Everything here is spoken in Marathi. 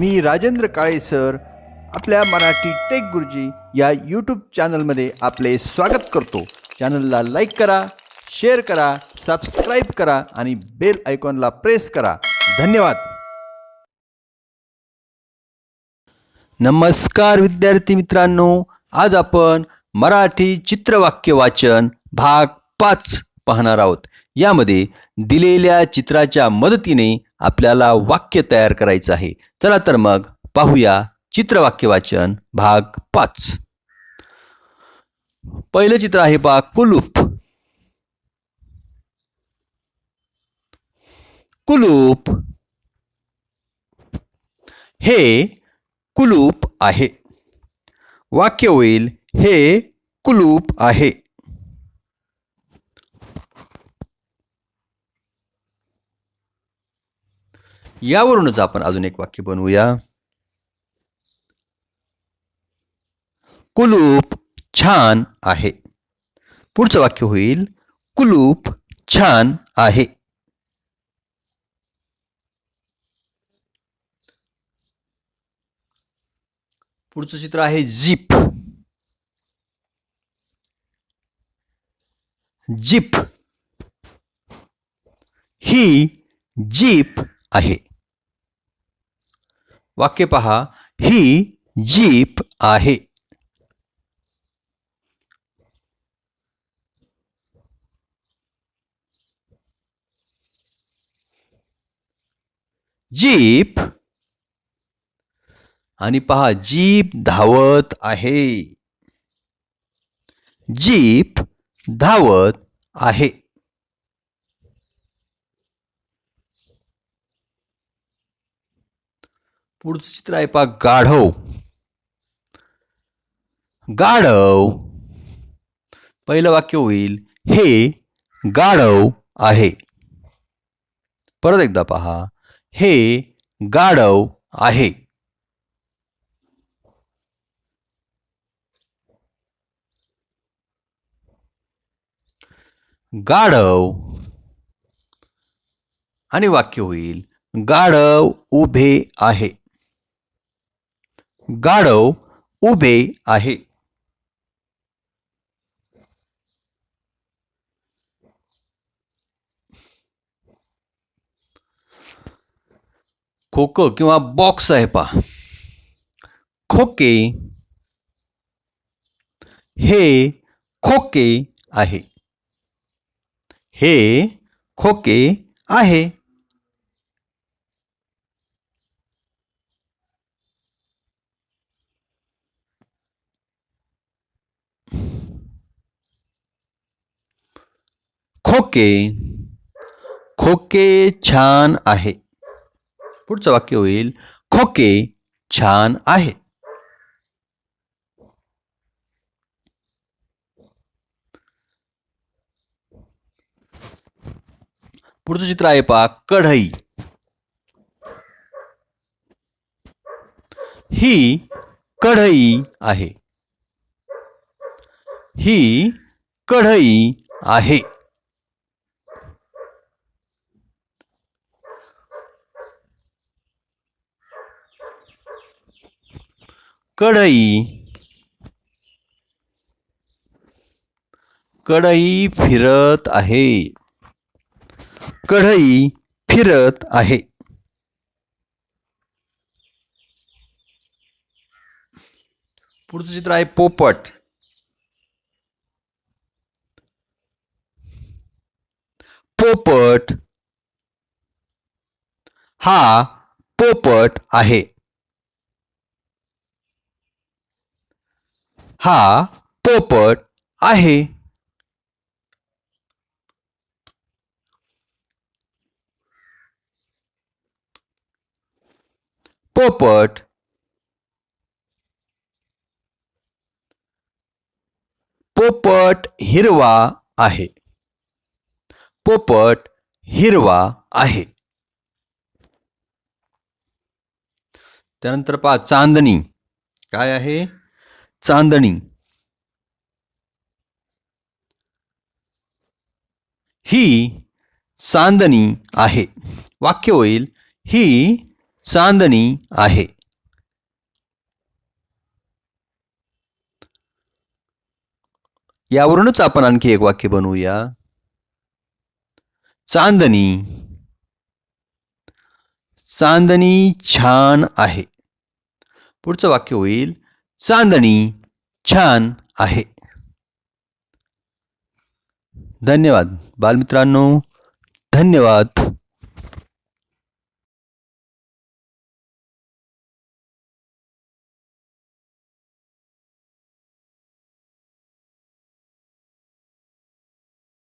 मी राजेंद्र काळे सर. आपल्या मराठी टेक गुरुजी या यूट्यूब चॅनलमध्ये आपले स्वागत करतो. चॅनलला लाईक करा शेअर करा सबस्क्राईब करा आणि बेल आयकॉनला प्रेस करा. धन्यवाद. नमस्कार विद्यार्थी मित्रांनो. आज आपण मराठी चित्रवाक्य वाचन भाग पाच पाहणार आहोत. यामध्ये दिलेल्या चित्राच्या मदतीने आपल्याला वाक्य तयार करायचं आहे. चला तर मग पाहूया चित्रवाक्य वाचन भाग पाच. पहिलं चित्र आहे पा कुलूप. कुलूप. हे कुलूप आहे. वाक्य होईल हे कुलूप आहे. यावरूनच आपण अजून एक वाक्य बनवूया. कुलूप छान आहे. पुढचं वाक्य होईल कुलूप छान आहे. पुढचं चित्र आहे जीप. जीप. ही जीप आहे. वाक्य पहा ही जीप आहे. जीप आणि पहा जीप धावत आहे. जीप धावत आहे. पुढचं चित्र आहे पा गाढव. गाढव. पहिलं वाक्य होईल हे गाढव आहे. परत एकदा पहा हे गाढव आहे. गाढव. आणि वाक्य होईल गाढव उभे आहे. गाढव उभे आहे. खोक किंवा बॉक्स आहे पा खोके हे खोके आहे. हे खोके आहे. खोके खोके छान आहे. पुढचं वाक्य होईल खोके छान आहे. पुढचं चित्र आहे पा कढई. ही कढई आहे. ही कढई आहे. कढई. कढई फिरत आहे. कढई फिरत आहे. पुढचं चित्र आहे पोपट. पोपट. हा पोपट आहे. हा पोपट आहे. पोपट पोपट हिरवा आहे. पोपट हिरवा आहे. त्यानंतर पहा चांदणी काय आहे? चांदणी. ही चांदणी आहे. वाक्य होईल ही चांदणी आहे. यावरूनच आपण आणखी एक वाक्य बनवूया. चांदणी. चांदणी छान आहे. पुढचं वाक्य होईल चांदणी छान आहे. धन्यवाद. बालमित्रांनो धन्यवाद.